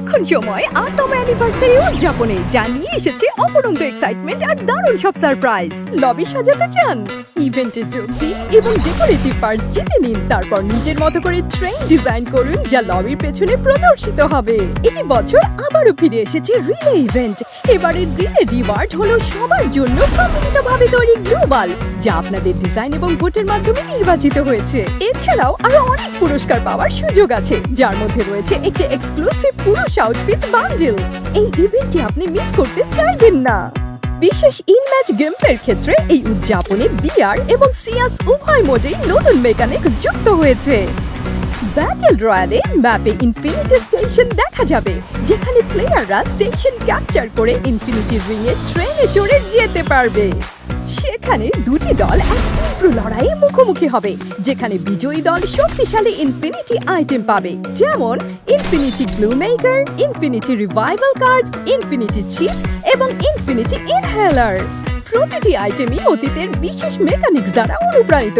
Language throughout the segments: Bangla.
এখন সময় আটম অ্যানিভার্সারি উদযাপনে, যা নিয়ে এসেছে অপরন্ত এক্সাইটমেন্ট আর দারুণ সব সারপ্রাইজ লবি সাজাতে চান? ইভেন্টের জন্য এবং ডেকোরেটিভ পার্ট জিতে নিন। তারপর নিজের মতো করে ট্রেন ডিজাইন করুন, যা লবির পেছনে প্রদর্শিত হবে। এই বছর আবারও ফিরে এসেছে রিলে ইভেন্ট এবারের রিলে রিওয়ার্ড হলো সবার জন্য সম্মিলিতভাবে তৈরি গ্লোবাল যা আপনাদের ডিজাইন এবং ভোটের মাধ্যমে নির্বাচিত হয়েছে। এছাড়াও আরও অনেক পুরস্কার পাওয়ার সুযোগ আছে, যার মধ্যে রয়েছে একটি এক্সক্লুসিভ পুরুষ আউটফিট বান্ডেল এই ইভেন্টটি আপনি মিস করতে চাইবেন না। বিশেষ ইন ম্যাচ গেম ক্ষেত্রে এই উদযাপনে বিআর এবং সিয়াস উভয় মোডেই নতুন মেকানিক্স যুক্ত হয়েছে। ব্যাটল রয়্যালে ম্যাপে ইনফিনিটি স্টেশন দেখা যাবে, যেখানে প্লেয়াররা স্টেশন ক্যাপচার করে ইনফিনিটি রিং এ ট্রেনে চড়ে যেতে পারবে। সেখানে দুটি দল এক তীব্র লড়াইয়ে মুখোমুখি হবে, যেখানে বিজয়ী দল শক্তিশালী ইনফিনিটি আইটেম পাবে, যেমন infinity glue maker infinity revival card infinity chip এবং ইনফিনিটি ইনহেলার প্রতিটি আইটেমই অতীতের বিশেষ মেকানিক্স দ্বারা অনুপ্রাণিত।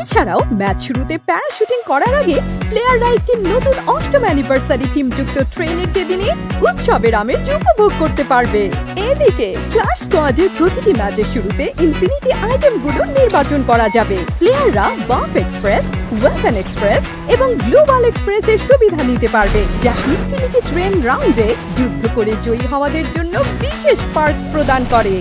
এছাড়াও ম্যাচ শুরুতে প্যারাশুটিং করার আগে প্লেয়াররা একটি নতুন অষ্টম অ্যানিভার্সারি থিমযুক্ত ট্রেনের কেবিনে উৎসবের আমেজ উপভোগ করতে পারবে। এদিকে ক্লাস স্কোয়াডের প্রতিটি ম্যাচের শুরুতে ইনফিনিটি আইটেমগুলো নির্বাচন করা যাবে। প্লেয়াররা বাফ এক্সপ্রেস ওয়েপন এক্সপ্রেস এবং গ্লোবাল এক্সপ্রেসের সুবিধা নিতে পারবে, যা ইনফিনিটি ট্রেন রাউন্ডে যুদ্ধ করে জয়ী হওয়াদের জন্য বিশেষ পার্কস প্রদান করে।